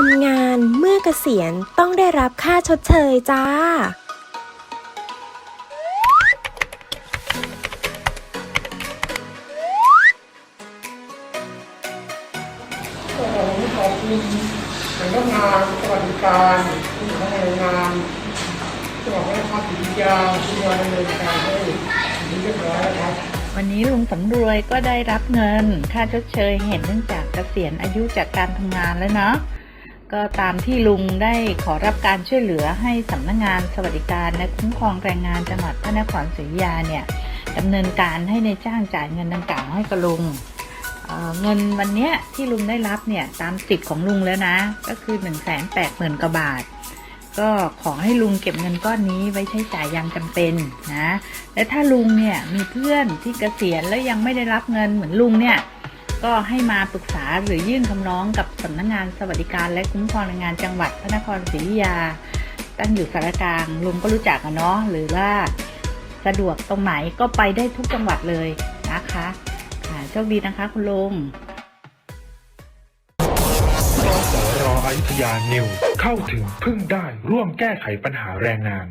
ทำงานเมื่อเกษียณต้องได้รับค่าชดเชยจ้าผมขอบคุณสำนักงานสวัสดิการที่สำนักงานแรงานจังหวัดนครศรีอยุธยาที่มาดำเนินการให้ถึงเรียบร้อยแล้วครับ วันนี้ลุงสำรวยก็ได้รับเงิน ค่าชดเชยเห็นเนื่องจากเกษียณอายุจากการทำงานแล้วเนาะ ก็ตามที่ลุงได้ขอรับการช่วยเหลือให้สำนักงานสวัสดิการและคุ้มครองแรงงานจังหวัดพระนครศรีอยุธยาเนี่ยดำเนินการให้ในจ้างจ่ายเงินดังกล่าวให้กับลุงเเงินวันนี้ที่ลุงได้รับเนี่ยตามสิทธิ์ของลุงแล้วนะ ก็คือ1นึ่งแสนแปดหมื่นกว่าบาท ก็ขอให้ลุงเก็บเงินก้อนนี้ไว้ใช้จ่ายยามจำเป็นนะ และถ้าลุงเนี่ยมีเพื่อนที่เกษียณแล้วยังไม่ได้รับเงินเหมือนลุงเนี่ย ก็ให้มาปรึกษาหรือยื่นคำร้องกับสำนักงานสวัสดิการและคุ้มครองแรงงานจังหวัดพระนครศรีอยุธยา ตั้งอยู่สารกลางลุงก็รู้จักกันเนาะหรือว่าสะดวกตรงไหนก็ไปได้ทุกจังหวัดเลยนะคะค่ะโชคดีนะคะคุณลุงรอสรออยุธยานิวเข้าถึงพึ่งได้ร่วมแก้ไขปัญหาแรงงาน